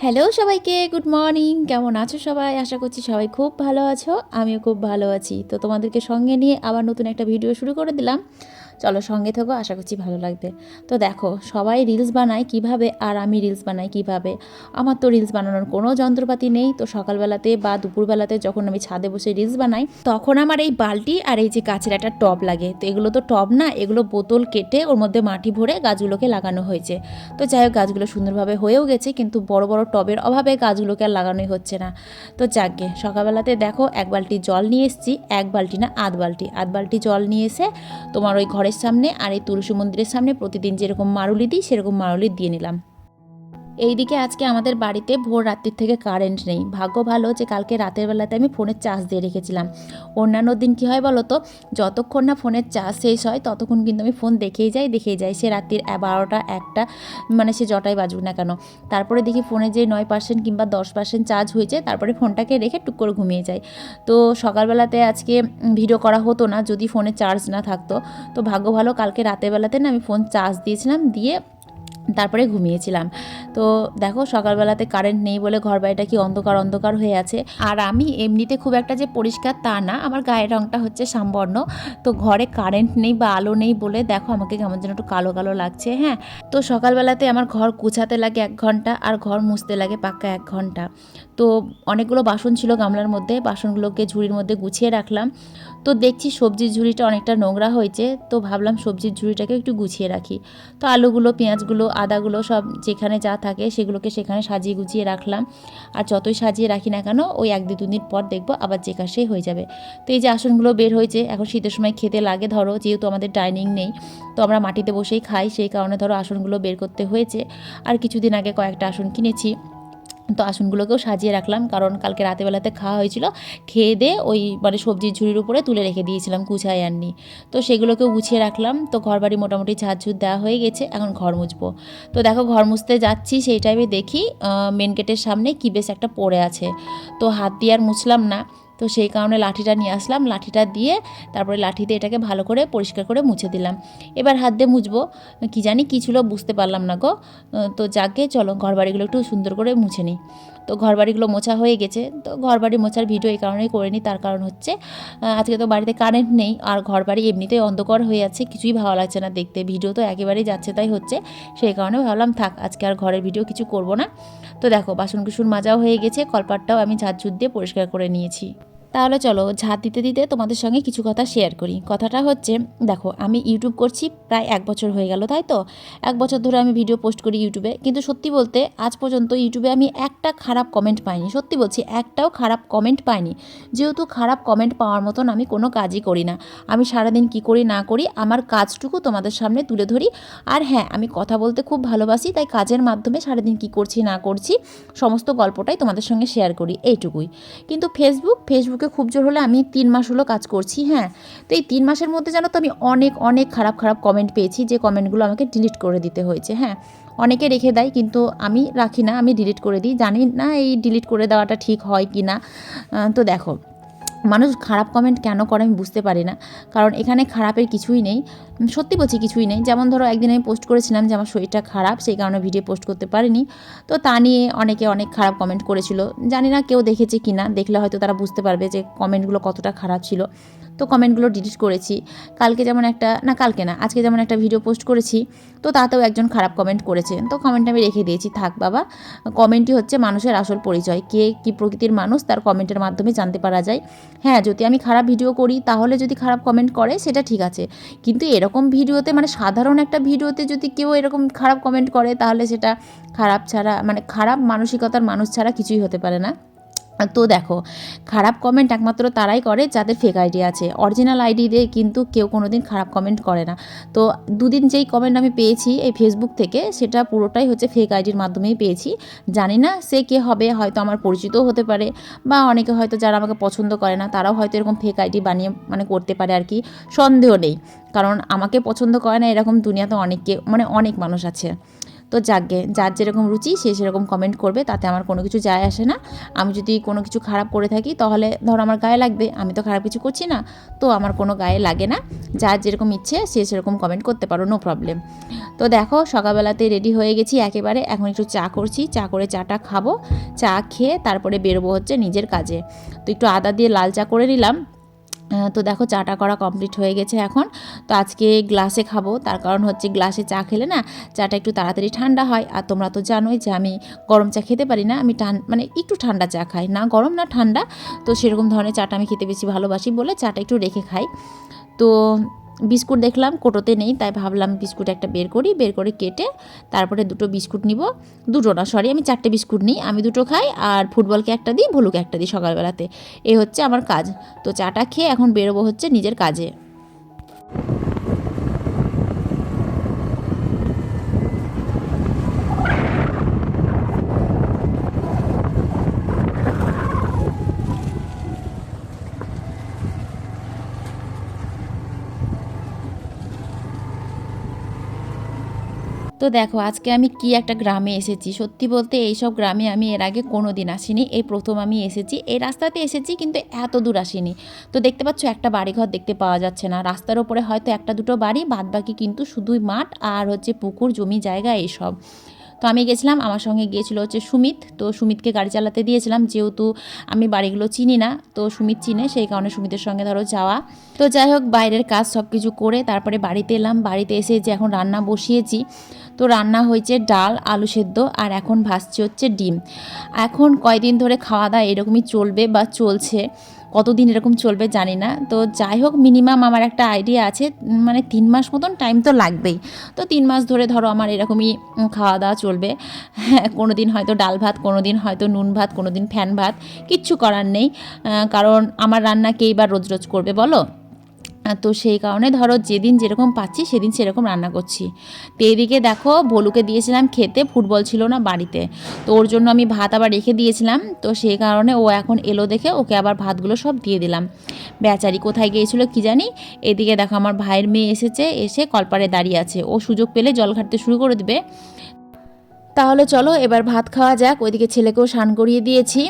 Hello সবাইকে, good morning. কেমন আছো সবাই? আশা করছি সবাই খুব ভালো আছো। আমিও খুব ভালো আছি। তো তোমাদেরকে সঙ্গে নিয়ে আবার নতুন একটা ভিডিও শুরু করে দিলাম। চলো সঙ্গে থেকো, আশা করছি ভালো লাগবে। তো দেখো, সবাই রিলস বানায় কীভাবে আর আমি রিলস বানাই কীভাবে। আমার তো রিলস বানানোর কোনো যন্ত্রপাতি নেই, তো সকালবেলাতে বা দুপুরবেলাতে যখন আমি ছাদে বসে রিলস বানাই, তখন আমার এই বালতি আর এই যে কাছের একটা টব লাগে। তো এগুলো তো টব না, এগুলো বোতল কেটে ওর মধ্যে মাটি ভরে গাছগুলোকে লাগানো হয়েছে। তো যাই হোক, গাছগুলো সুন্দরভাবে হয়েও গেছে, কিন্তু বড় বড় টবের অভাবে গাছগুলোকে আর লাগানোই হচ্ছে না। তো যাকগে, সকালবেলাতে দেখো, এক বালতি জল নিয়ে এসেছি, এক বালতি না, আধ বালতি। আধ বালতি জল নিয়ে এসে তোমার ওই ঘরের সামনে আর এই তুলসী মন্দিরের সামনে প্রতিদিন যেরকম মারুলি দিই, সেরকম মারুলি দিয়ে নিলাম। এইদিকে আজকে আমাদের বাড়িতে ভোর রাত্রির থেকে কারেন্ট নেই। ভাগ্য ভালো যে কালকে রাতের বেলাতে আমি ফোনের চার্জ দিয়ে রেখেছিলাম। অন্যান্য দিন কী হয় বলো তো যতক্ষণ না ফোনের চার্জ শেষ হয়, ততক্ষণ কিন্তু আমি ফোন দেখেই যাই দেখেই যাই। সে রাত্রির বারোটা একটা মানে সে জটাই বাজুক না কেন। তারপরে দেখি ফোনে যে নয় পার্সেন্ট কিংবা দশ পার্সেন্ট চার্জ হয়েছে, তারপরে ফোনটাকে রেখে টুক করে ঘুমিয়ে যাই। তো সকালবেলাতে আজকে ভিডিও করা হতো না, যদি ফোনে চার্জ না থাকতো। তো ভাগ্য ভালো কালকে রাতের বেলাতে না আমি ফোন চার্জ দিয়েছিলাম, দিয়ে তারপরে ঘুমিয়েছিলাম। তো দেখো সকালবেলাতে কারেন্ট নেই বলে ঘর বাড়িটা কি অন্ধকার অন্ধকার হয়ে আছে। আর আমি এমনিতে খুব একটা যে পরিষ্কার তা না, আমার গায়ের রঙটা হচ্ছে সামবর্ণ। তো ঘরে কারেন্ট নেই বা আলো নেই বলে দেখো আমাকে কেমন যেন একটু কালো কালো লাগছে হ্যাঁ। তো সকালবেলাতে আমার ঘর কুছাতে লাগে এক ঘণ্টা আর ঘর মুছতে লাগে পাক্কা এক ঘণ্টা। তো অনেকগুলো বাসন ছিল গামলার মধ্যে, বাসনগুলোকে ঝুড়ির মধ্যে গুছিয়ে রাখলাম। তো দেখছি সবজির ঝুড়িটা অনেকটা নোংরা হয়েছে, তো ভাবলাম সবজির ঝুড়িটাকে একটু গুছিয়ে রাখি। তো আলুগুলো, পেঁয়াজগুলো, আদাগুলো সব যেখানে যা থাকে সেগুলোকে সেখানে সাজিয়ে গুছিয়ে রাখলাম। আর যতই সাজিয়ে রাখি না কেন, ওই এক দু দিন পর দেখব আবার যে হয়ে যাবে। তো এই যে আসনগুলো বের হয়েছে, এখন শীতের সময় খেতে লাগে, ধরো যেহেতু আমাদের ডাইনিং নেই, তো আমরা মাটিতে বসেই খাই, সেই কারণে ধরো আসনগুলো বের করতে হয়েছে। আর কিছুদিন আগে কয়েকটা আসন কিনেছি। তো আসনগুলোকেও সাজিয়ে রাখলাম, কারণ কালকে রাতেবেলাতে খাওয়া হয়েছিল। খেয়ে দিয়ে ওই মানে সবজির ঝুড়ির উপরে তুলে রেখে দিয়েছিলাম গুছাই আননি তো সেগুলোকেও গুছিয়ে রাখলাম। তো ঘর বাড়ি মোটামুটি ঝাড়ঝুট দেওয়া হয়ে গেছে, এখন ঘর মুছবো। তো দেখো ঘর মুছতে যাচ্ছি, সেই টাইমে দেখি মেন গেটের সামনে কী বেশ একটা পড়ে আছে। তো হাত দিয়ে আর মুছলাম না। তো সেই কারণে লাঠিটা নিয়ে আসলাম, লাঠিটা দিয়ে তারপরে লাঠি দিয়ে এটাকে ভালো করে পরিষ্কার করে মুছে দিলাম। এবার হাত দিয়ে মুছবো, কী জানি কী ছিল বুঝতে পারলাম না গো। তো যাকে চলো ঘর বাড়িগুলো একটু সুন্দর করে মুছে নিই। তো ঘর বাড়িগুলো মোছা হয়ে গেছে, তো ঘর বাড়ি মোছার ভিডিও এই কারণেই করে নিই, তার কারণ হচ্ছে আজকে তো বাড়িতে কারেন্ট নেই, আর ঘর বাড়ি এমনিতেই অন্ধকার হয়ে আছে, কিছুই ভালো লাগছে না দেখতে। ভিডিও তো একেবারেই যাচ্ছে তাই হচ্ছে, সেই কারণে ভাবলাম থাক, আজকে আর ঘরের ভিডিও কিছু করব না। তো দেখো বাসন কুসুন মাজাও হয়ে গেছে, কলপাটটাও আমি ঝাড়ঝুট দিয়ে পরিষ্কার করে নিয়েছি। তাহলে চলো ঝাঁত দিতে দিতে তোমাদের সঙ্গে কিছু কথা শেয়ার করি। কথাটা হচ্ছে, দেখো, আমি ইউটিউব করছি, প্রায় এক বছর হয়ে গেল, তাই তো? এক বছর ধরে আমি ভিডিও পোস্ট করি ইউটিউবে কিন্তু সত্যি বলতে, আজ পর্যন্ত ইউটিউবে আমি একটা খারাপ কমেন্ট পাইনি। সত্যি বলছি, একটাও খারাপ কমেন্ট পাইনি। যেহেতু খারাপ কমেন্ট পাওয়ার মতন আমি কোনো কাজই করি না। আমি সারাদিন কি করি, না করি, আমার কাজটুকু তোমাদের সামনে তুলে ধরি। আর হ্যাঁ আমি কথা বলতে খুব ভালোবাসি, তাই কাজের মাধ্যমে সারাদিন কি করছি, না করছি, সমস্ত গল্পটাই তোমাদের সঙ্গে শেয়ার করি, এইটুকুই। কিন্তু ফেসবুক ফেসবুক ফেসবুকে খুব জোর হলে আমি তিন মাস হলো কাজ করছি হ্যাঁ। তো এই তিন মাসের মধ্যে জানো তো আমি অনেক অনেক খারাপ খারাপ কমেন্ট পেয়েছি যে কমেন্টগুলো আমাকে ডিলিট করে দিতে হয়েছে হ্যাঁ। অনেকে রেখে দেয় কিন্তু আমি রাখি না, আমি ডিলিট করে দিই। জানি না এই ডিলিট করে দেওয়াটা ঠিক হয় কি না। তো দেখো, মানুষ খারাপ কমেন্ট কেন করে আমি বুঝতে পারি না। কারণ এখানে খারাপের কিছুই নেই। সত্যি বলছি কিছুই নেই। যেমন ধরো একদিন আমি পোস্ট করেছিলাম যে আমার শরীরটা খারাপ, সেই কারণে ভিডিও পোস্ট করতে পারিনি। তো তা নিয়ে অনেকে অনেক খারাপ কমেন্ট করেছিল। জানি না কেউ দেখেছে কি না দেখলে হয়তো তারা বুঝতে পারবে যে কমেন্টগুলো কতটা খারাপ ছিল। তো কমেন্টগুলো ডিলিট করেছি। কালকে যেমন একটা, না কালকে না, আজকে যেমন একটা ভিডিও পোস্ট করেছি, তো তাতেও একজন খারাপ কমেন্ট করেছে। তো কমেন্ট আমি রেখে দিয়েছি, থাক বাবা। কমেন্টই হচ্ছে মানুষের আসল পরিচয়। কে কী প্রকৃতির মানুষ, তার কমেন্টের মাধ্যমে জানতে পারা যায়। হ্যাঁ যদি আমি খারাপ ভিডিও করি, তাহলে যদি খারাপ কমেন্ট করে, সেটা ঠিক আছে। কিন্তু এরকম ভিডিওতে মানে সাধারণ একটা ভিডিওতে যদি কেউ এরকম খারাপ কমেন্ট করে, তাহলে সেটা খারাপ ছাড়া মানে খারাপ মানসিকতার মানুষ ছাড়া কিছুই হতে পারে না। তো দেখো, খারাপ কমেন্ট একমাত্র তারাই করে যাদের ফেক আইডি আছে। অরিজিনাল আইডি দিয়ে কিন্তু কেউ কোনো দিন খারাপ কমেন্ট করে না। তো দুদিন যেই কমেন্ট আমি পেয়েছি এই ফেসবুক থেকে, সেটা পুরোটাই হচ্ছে ফেক আইডির মাধ্যমেই পেয়েছি। জানি না সে কে হবে, হয়তো আমার পরিচিতও হতে পারে বা অনেকে হয়তো যারা আমাকে পছন্দ করে না, তারাও হয়তো এরকম ফেক আইডি বানিয়ে মানে করতে পারে আর কি। সন্দেহ নেই। কারণ আমাকে পছন্দ করে না এরকম দুনিয়াতে অনেককে মানে অনেক মানুষ আছে। তো যাকগে যার যেরকম রুচি সে সেরকম কমেন্ট করবে, তাতে আমার কোনো কিছু যায় আসে না। আমি যদি কোনো কিছু খারাপ করে থাকি, তাহলে ধরো আমার গায়ে লাগবে, আমি তো খারাপ কিছু করছি না, তো আমার কোনো গায়ে লাগে না। যার যেরকম ইচ্ছে, সে সেরকম কমেন্ট করতে পারো নো প্রবলেম তো দেখো, সকালবেলাতে রেডি হয়ে গেছি একেবারে, এখন একটু চা করছি, চা করে চাটা খাব, চা খেয়ে তারপরে বেরোবো হচ্ছে নিজের কাজে। তো একটু আদা দিয়ে লাল চা করে নিলাম তো দেখো চাটা করা কমপ্লিট হয়ে গেছে এখন। তো আজকে গ্লাসে খাব, তার কারণ হচ্ছে গ্লাসে চা খেলে না চাটা একটু তাড়াতাড়ি ঠান্ডা হয়। আর তোমরা তো জানোই যে আমি গরম চা খেতে পারি না, আমি টান মানে একটু ঠান্ডা চা খাই, না গরম না ঠান্ডা। তো সেরকম ধরনের চাটা আমি খেতে বেশি ভালোবাসি বলে চাটা একটু রেখে খাই। তো বিস্কুট দেখলাম, কোটোতে নেই, তাই ভাবলাম বিস্কুট একটা বের করি, বের করে কেটে তারপরে দুটো বিস্কুট নিব। দুটো না সরি আমি চারটে বিস্কুট নিই, আমি দুটো খাই আর ফুটবলকে একটা দিই, ভুলুকে একটা দিই সকালবেলাতে। এ হচ্ছে আমার কাজ। তো চাটা খেয়ে এখন বেরোবো হচ্ছে নিজের কাজে। তো দেখো, আজকে আমি কি একটা গ্রামে এসেছি? সত্যি বলতে এইসব গ্রামে আমি এর আগে কোনো দিন আসিনি। এই প্রথম আমি এসেছি। এই রাস্তাতে এসেছি কিন্তু এত দূর আসিনি। তো দেখতে পাচ্ছ, একটা বাড়িঘর দেখতে পাওয়া যাচ্ছে না। রাস্তার ওপরে হয়তো একটা দুটো বাড়ি বাদ বাকি কিন্তু শুধুই মাঠ আর হচ্ছে পুকুর, জমি জায়গা এইসব। তো আমি গেছিলাম, আমার সঙ্গে গিয়েছিল হচ্ছে সুমিত। তো সুমিতকে গাড়ি চালাতে দিয়েছিলাম, যেহেতু আমি বাড়িগুলো চিনি না, তো সুমিত চিনে, সেই কারণে সুমিতের সঙ্গে ধরো যাওয়া। তো যাই হোক, বাইরের কাজ সব কিছু করে তারপরে বাড়িতে এলাম। বাড়িতে এসে যে এখন রান্না বসিয়েছি, তো রান্না হয়েছে ডাল, আলু সেদ্ধ, আর এখন ভাসছে হচ্ছে ডিম। এখন কয়দিন ধরে খাওয়া দাওয়া এরকমই চলবে বা চলছে কতদিন এরকম চলবে জানি না। তো যাই হোক মিনিমাম আমার একটা আইডিয়া আছে মানে তিন মাস মতন টাইম তো লাগবেই। তো তিন মাস ধরে ধরো আমার এরকমই খাওয়া দাওয়া চলবে। হ্যাঁ কোনো দিন হয়তো ডাল ভাত কোনো দিন হয়তো নুন ভাত কোনো দিন ফ্যান ভাত, কিচ্ছু করার নেই। কারণ আমার রান্না কেই বা রোজ রোজ করবে বলো? তো সেই কারণে ধরো যেদিন যেরকম পাচ্ছি সেদিন সেরকম রান্না করছি। তো এদিকে দেখো ভলুকে দিয়েছিলাম খেতে, ফুটবল ছিল না বাড়িতে। তো ওর জন্য আমি ভাত আবার রেখে দিয়েছিলাম। তো সেই কারণে ও এখন এলো দেখে ওকে আবার ভাতগুলো সব দিয়ে দিলাম। বেচারি কোথায় গিয়েছিল কি জানি? এদিকে দেখো আমার ভাইয়ের মেয়ে এসেছে, এসে কলপারে দাঁড়িয়ে আছে। ও সুযোগ পেলে জল ঘাটতে শুরু করে দেবে। তাহলে চলো, এবার ভাত খাওয়া যাক। ওইদিকে ছেলেকেও স্নান করিয়ে দিয়েছি।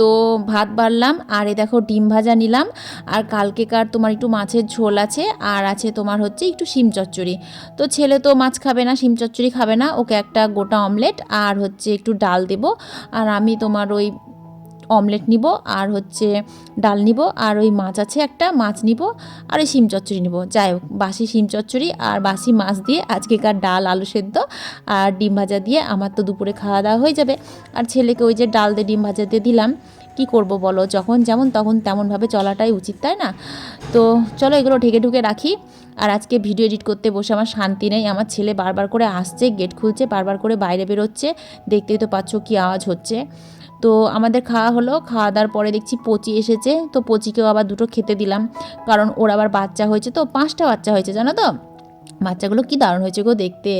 তো ভাত বাড়লাম, আর এ দেখো ডিম ভাজা নিলাম। আর কালকে কার তোমার একটু মাছের ঝোল আছে, আর আছে তোমার হচ্ছে একটু শিম চচ্চড়ি। তো ছেলে তো মাছ খাবে না, শিম চচ্চড়ি খাবে না, ওকে একটা গোটা অমলেট আর হচ্ছে একটু ডাল দেব। আর আমি তোমার ওই অমলেট নিব, আর হচ্ছে ডাল নিব, আর ওই মাছ আছে একটা, মাছ নিব, আর ওই শিম চচ্চড়ি নিব। যাই হোক, বাসি শিম চচ্চড়ি আর বাসি মাছ দিয়ে আজকেকার ডাল, আলু সেদ্ধ আর ডিম ভাজা দিয়ে আমার তো দুপুরে খাওয়া দাওয়া হয়ে যাবে। আর ছেলেকে ওই যে ডাল দিয়ে ডিম ভাজা দিয়ে দিলাম, কি করব বলো? যখন যেমন তখন তেমনভাবে চলাটাই উচিত, তাই না? তো চলো এগুলো ঢেকে ঢুকে রাখি। আর আজকে ভিডিও এডিট করতে বসে আমার শান্তি নেই। আমার ছেলে বারবার করে আসছে, গেট খুলছে, বারবার করে বাইরে বেরোচ্ছে। দেখতেই তো পাচ্ছ কি আওয়াজ হচ্ছে। তো আমাদের খাওয়া হলো, খাওয়া দাওয়ার পরে দেখছি পচি এসেছে, তো পচিকেও আবার দুটো খেতে দিলাম। কারণ ওর আবার বাচ্চা হয়েছে, তো পাঁচটা বাচ্চা হয়েছে, জানো তো? বাচ্চাগুলো কি দারুণ হয়েছে গো দেখতে।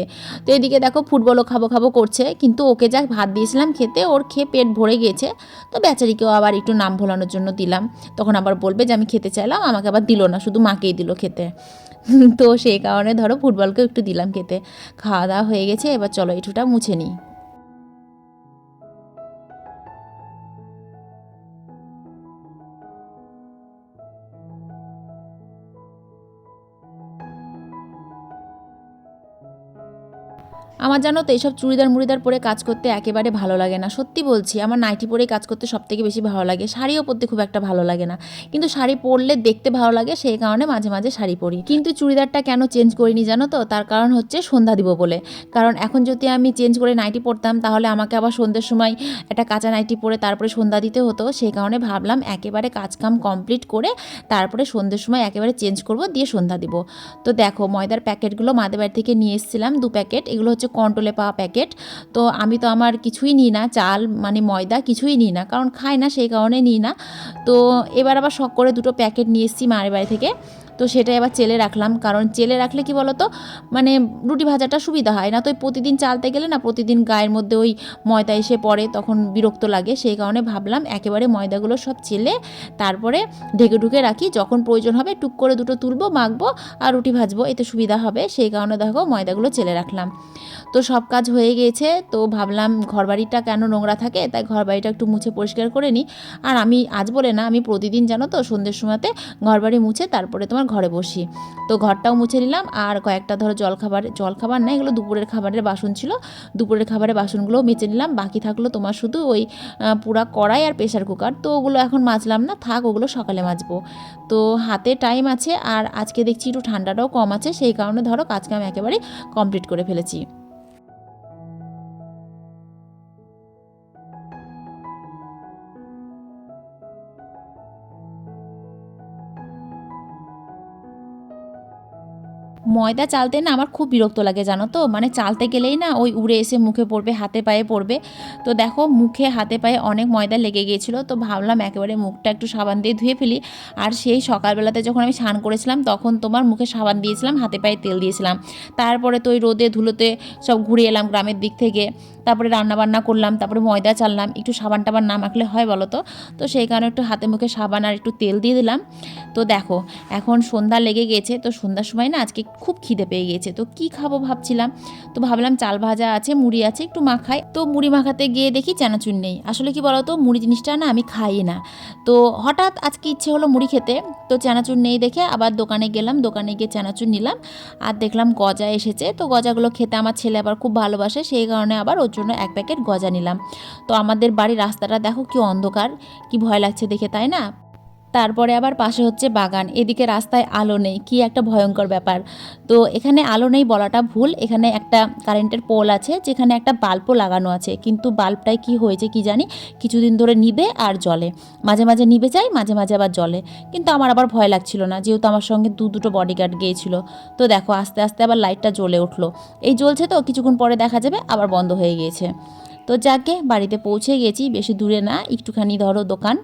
তো এদিকে দেখো ফুটবলও খাব খাব করছে, কিন্তু ওকে যা ভাত দিয়েছিলাম খেতে, ওর খেয়ে পেট ভরে গেছে। তো বেচারিকেও আবার একটু নাম ভোলানোর জন্য দিলাম। তখন আবার বলবে যে, আমি খেতে চাইলাম, আমাকে আবার দিল না, শুধু মাকেই দিল খেতে। তো সেই কারণে ধরো ফুটবলকেও একটু দিলাম খেতে। খাওয়া দাওয়া হয়ে গেছে, এবার চলো এটুটা মুছে নিই। আমার জানো তো এইসব চুড়িদার মুড়িদার পরে কাজ করতে একেবারে ভালো লাগে না। সত্যি বলছি, আমার নাইটি পরেই কাজ করতে সব থেকে বেশি ভালো লাগে। শাড়িও পরতে খুব একটা ভালো লাগে না। কিন্তু শাড়ি পরলে দেখতে ভালো লাগে, সেই কারণে মাঝে মাঝে শাড়ি পরি। কিন্তু চুড়িদারটা কেন চেঞ্জ করিনি জানো তো? তার কারণ হচ্ছে সন্ধ্যা দিব বলে। কারণ এখন যদি আমি চেঞ্জ করে নাইটি পরতাম, তাহলে আমাকে আবার সন্ধ্যের সময় একটা কাঁচা নাইটি পরে তারপরে সন্ধ্যা দিতে হতো। সেই কারণে ভাবলাম একেবারে কাজকাম কমপ্লিট করে তারপরে সন্ধ্যের সময় একেবারে চেঞ্জ করব, দিয়ে সন্ধ্যা দিব। তো দেখো, ময়দার প্যাকেটগুলো মাদের বাড়ি থেকে নিয়ে এসেছিলাম, দু প্যাকেট। এগুলো হচ্ছে কন্ট্রোলে পাওয়া প্যাকেট। তো আমি তো আমার কিছুই নিই না, চাল মানে ময়দা কিছুই নিই না, কারণ খাই না, সেই কারণে নিই না। তো এবার আবার শখ করে দুটো প্যাকেট নিয়ে এসেছি মায়ের বাড়ি থেকে। তো সেটাই আবার চেলে রাখলাম। কারণ চেলে রাখলে কি বলতো? মানে রুটি ভাজাটা সুবিধা হয় না। তো প্রতিদিন চালতে গেলে না প্রতিদিন গায়ের মধ্যে ওই ময়দা এসে পড়ে, তখন বিরক্ত লাগে। সেই কারণে ভাবলাম একেবারে ময়দাগুলো সব চেলে তারপরে ঢেকে ঢুকে রাখি। যখন প্রয়োজন হবে টুক করে দুটো তুলবো, মাখবো আর রুটি ভাজবো। এতে সুবিধা হবে। সেই কারণে দেখো ময়দাগুলো চেলে রাখলাম। তো সব কাজ হয়ে গিয়েছে। তো ভাবলাম ঘরবাড়িটা কেন নোংরা থাকে? তাই ঘরবাড়িটা একটু মুছে পরিষ্কার করে নিই। আর আমি, আজ বলে না, আমি প্রতিদিন জানো তো সন্ধ্যের সময়তে ঘরবাড়ি মুছে তারপরে তোমার ঘরে বসি। তো ঘরটাও মুছে নিলাম আর কয়েকটা ধরো জলখাবার জলখাবার না, এগুলো দুপুরের খাবারের বাসন ছিল। দুপুরের খাবারের বাসনগুলোও মেচে নিলাম। বাকি থাকল তোমার শুধু ওই পুরা কড়াই আর প্রেশার কুকার। তো ওগুলো এখন মাজলাম না, থাক ওগুলো সকালে মাজবো। তো হাতে টাইম আছে আর আজকে দেখছি একটু ঠান্ডাটাও কম আছে, সেই কারণে ধরো কাজকে আমি একেবারে কমপ্লিট করে ফেলেছি। ময়দা চালতে না আমার খুব বিরক্ত লাগে, জানো তো? মানে চালতে গেলেই না ওই উড়ে এসে মুখে পড়বে, হাতে পায়ে পড়বে। তো দেখো, মুখে, হাতে, পায়ে অনেক ময়দা লেগে গিয়েছিল। তো ভাবলাম একেবারে মুখটা একটু সাবান দিয়ে ধুয়ে ফেলি। আর সেই সকালবেলাতে যখন আমি স্নান করেছিলাম, তখন তোমার মুখে সাবান দিয়েছিলাম, হাতে, পায়ে তেল দিয়েছিলাম। তারপরে তো ওই রোদে, ধুলোতে সব ঘুরে এলাম গ্রামের দিক থেকে। তারপরে রান্না বান্না করলাম, তারপরে ময়দা চাললাম, একটু সাবান টাবান না মাখলে হয় বলো তো? তো সেই কারণে একটু হাতে মুখে সাবান আর একটু তেল দিয়ে দিলাম। তো দেখো, এখন সন্ধ্যা লেগে গেছে তো সন্ধ্যার সময় না আজকে খুব খিদে পেয়ে গেছে তো কি খাব ভাবছিলাম? তো ভাবলাম চাল ভাজা আছে, মুড়ি আছে, একটু মাখাই। তো মুড়ি মাখাতে গিয়ে দেখি চানাচুর নেই। আসলে কি বলতো, মুড়ি জিনিসটা না আমি খাই না। তো হঠাৎ আজকে ইচ্ছে হলো মুড়ি খেতে। তো চানাচুর নেই দেখে আবার দোকানে গেলাম, দোকানে গিয়ে চানাচুর নিলাম। আর দেখলাম গজা এসেছে। তো গজাগুলো খেতে আমার ছেলে আবার খুব ভালোবাসে, সেই কারণে আবার ওর জন্য এক প্যাকেট গজা নিলাম। তো আমাদের বাড়ির রাস্তাটা দেখো কি অন্ধকার, কি ভয় লাগছে দেখে, তাই না? তারপরে আবার পাশে হচ্ছে বাগান। এদিকে রাস্তায় আলো নেই। কি একটা ভয়ঙ্কর ব্যাপার। তো এখানে আলো নেই বলাটা ভুল। এখানে একটা কারেন্টের পোল আছে, যেখানে একটা বাল্বও লাগানো আছে। কিন্তু বাল্বটায় কি হয়েছে কি জানি, কিছুদিন ধরে নিবে আর জলে মাঝে মাঝে নিবে যায় মাঝে মাঝে আবার জলে কিন্তু আমার আবার ভয় লাগছিল না, যেহেতু আমার সঙ্গে দু দুটো বডিগার্ড গিয়েছিল। তো দেখো, আস্তে আস্তে আবার লাইটটা জ্বলে উঠল। এই জ্বলছে তো, কিছুক্ষণ পরে দেখা যাবে, আবার বন্ধ হয়ে গিয়েছে। তো যাকে বাড়িতে পৌঁছে গেছি, বেশি দূরে না, একটুখানি ধরো দোকান।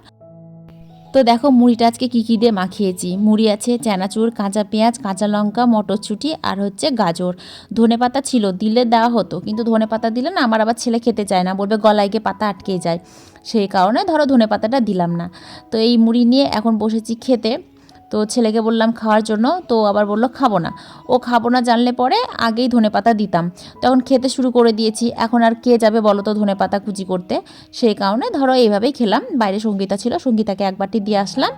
তো দেখো মুড়িটা আজকে কী কী দিয়ে মাখিয়েছি? মুড়ি আছে চানাচুর, কাঁচা পেঁয়াজ, কাঁচা লঙ্কা, মটরশুঁটি আর হচ্ছে গাজর। ধনে পাতা ছিল, দিলে দেওয়া হতো, কিন্তু ধনে পাতা দিলে না আমার আবার ছেলে খেতে চায় না, বলবে গলায় গিয়ে পাতা আটকে যায়। সেই কারণে ধরো ধনে পাতাটা দিলাম না। তো এই মুড়ি নিয়ে এখন বসেছি খেতে। তো ছেলেকে বললাম খাওয়ার জন্য, তো আবার বলল খাব না। ও খাব না জানলে পরে আগেই ধনে পাতা দিতাম। তখন খেতে শুরু করে দিয়েছি, এখন আর কে যাবে বলো তো ধনে পাতা কুচি করতে? সেই কারণে ধরো এইভাবেই খেলাম, বাইরে সঙ্গীতা ছিল, সঙ্গীতাকে এক বাটি দিয়ে আসলাম,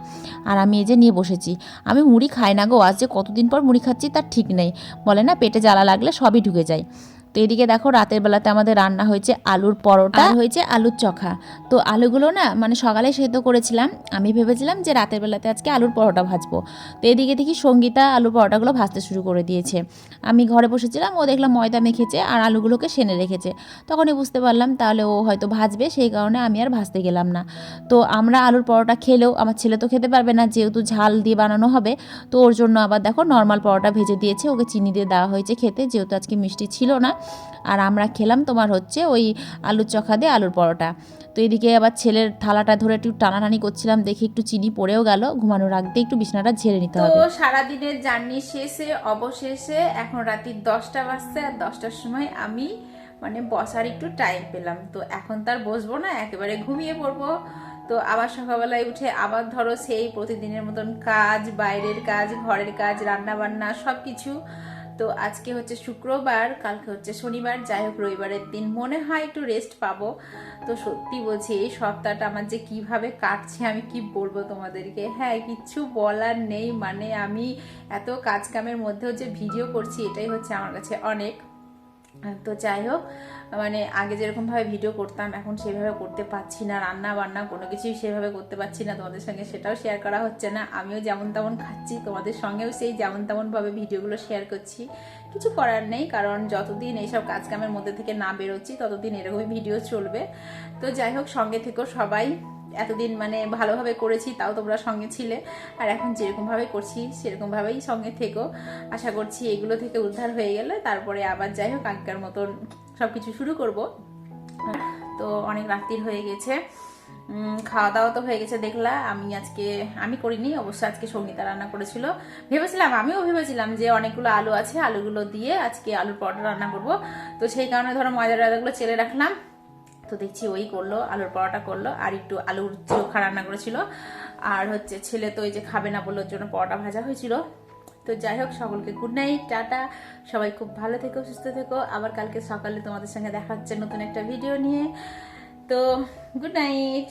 আর আমি এই যে নিয়ে বসেছি। আমি মুড়ি খাই না গো, আজ যে কতদিন পর মুড়ি খাচ্ছি তার ঠিক নেই। বলে না পেটে জ্বালা লাগলে সবই ঢুকে যায়। তো এদিকে দেখো রাতের বেলাতে আমাদের রান্না হয়েছে আলুর পরোটা। আর হয়েছে আলুর চখা। তো আলুগুলো না মানে সকালে সেদ্ধ করেছিলাম। আমি ভেবেছিলাম যে রাতের বেলাতে আজকে আলুর পরোটা ভাজবো। তো এদিকে দেখি সঙ্গীতা আলুর পরোটাগুলো ভাজতে শুরু করে দিয়েছে। আমি ঘরে বসেছিলাম ও দেখলাম ময়দা মেখেছে আর আলুগুলোকে সেনে রেখেছে। তখনই বুঝতে পারলাম তাহলে ও হয়তো ভাজবে সেই কারণে আমি আর ভাজতে গেলাম না। তো আমরা আলুর পরোটা খেলেও আমার ছেলে তো খেতে পারবে না যেহেতু ঝাল দিয়ে বানানো হবে তো ওর জন্য আবার দেখো নর্মাল পরোটা ভেজে দিয়েছে ওকে চিনি দিয়ে দেওয়া হয়েছে খেতে যেহেতু আজকে মিষ্টি ছিল না। আর আমরা খেলাম তোমার হচ্ছে ওই আলুর চখা দিয়ে আলুর পরোটা। তো এদিকে আবার ছেলের থালাটা ধরে একটু টানাটানি করছিলাম দেখি একটু চিনি পড়েও গেল ঘুমানোর আগ দিয়ে একটু বিছানাটা ঝেড়ে নিতে হবে। তো সারাদিনের জার্নি শেষে অবশেষে এখন রাত্রি দশটা বাজছে আর দশটার সময় আমি মানে বসার একটু টাইম পেলাম। তো এখন তার বসবো না একেবারে ঘুমিয়ে পড়ব। তো আবার সকালবেলায় উঠে আবার ধরো সেই প্রতিদিনের মতন কাজ বাইরের কাজ ঘরের কাজ রান্না বান্না সব কিছু তো আজকে হচ্ছে শুক্রবার, কালকে হচ্ছে শনিবার। যাই হোক, রবিবারের দিন মনে হয় একটু রেস্ট পাবো। তো সত্যি বলছি, এই সপ্তাহটা আমার যে কীভাবে কাটছে, আমি কি বলব তোমাদেরকে? হ্যাঁ কিচ্ছু বলার নেই। মানে আমি এত কাজ কামের মধ্যেও যে ভিডিও করছি, এটাই হচ্ছে আমার কাছে অনেক তো যাই হোক মানে আগে যেরকমভাবে ভিডিও করতাম, এখন সেভাবে করতে পারছি না। রান্না বান্না কোনো কিছুই সেভাবে করতে পারছি না তোমাদের সঙ্গে, সেটাও শেয়ার করা হচ্ছে না। আমিও যেমন তেমন খাচ্ছি, তোমাদের সঙ্গেও সেই যেমন তেমনভাবে ভিডিওগুলো শেয়ার করছি। কিছু করার নেই, কারণ যতদিন এইসব কাজ কামের মধ্যে থেকে না বেরোচ্ছি, ততদিন এরকমই ভিডিও চলবে। তো যাই হোক, সঙ্গে থেকেও সবাই। এতদিন মানে ভালোভাবে করেছি, তাও তোমরা সঙ্গে ছিলে। আর এখন যেরকমভাবে করছি, সেরকমভাবেই সঙ্গে থেকো। আশা করছি এগুলো থেকে উদ্ধার হয়ে গেলে তারপরে আবার যাই হোক, আগেকার মতন সব কিছু শুরু করব। তো অনেক রাত্রির হয়ে গেছে। খাওয়া দাওয়া তো হয়ে গেছে, দেখলা। আমি আজকে, আমি করিনি, অবশ্য আজকে সঙ্গীতা রান্না করেছিল। ভেবেছিলাম, আমিও ভেবেছিলাম যে অনেকগুলো আলু আছে, আলুগুলো দিয়ে আজকে আলুর পরোটা রান্না করব। তো সেই কারণে ধরো ময়দা টয়দাগুলো চেলে রাখলাম। তো দেখছি ওই করল, আলুর পরোটা করল, আর একটু আলুর চোখা রান্না করেছিল। আর হচ্ছে ছেলে তো ওই যে খাবে না বলে ওর জন্য পরোটা ভাজা হয়েছিল। তো যাই হোক, সকলকে গুড নাইট টাটা। সবাই খুব ভালো থেকো, সুস্থ থেকো। আবার কালকে সকালে তোমাদের সঙ্গে দেখা হচ্ছে নতুন একটা ভিডিও নিয়ে। তো গুড নাইট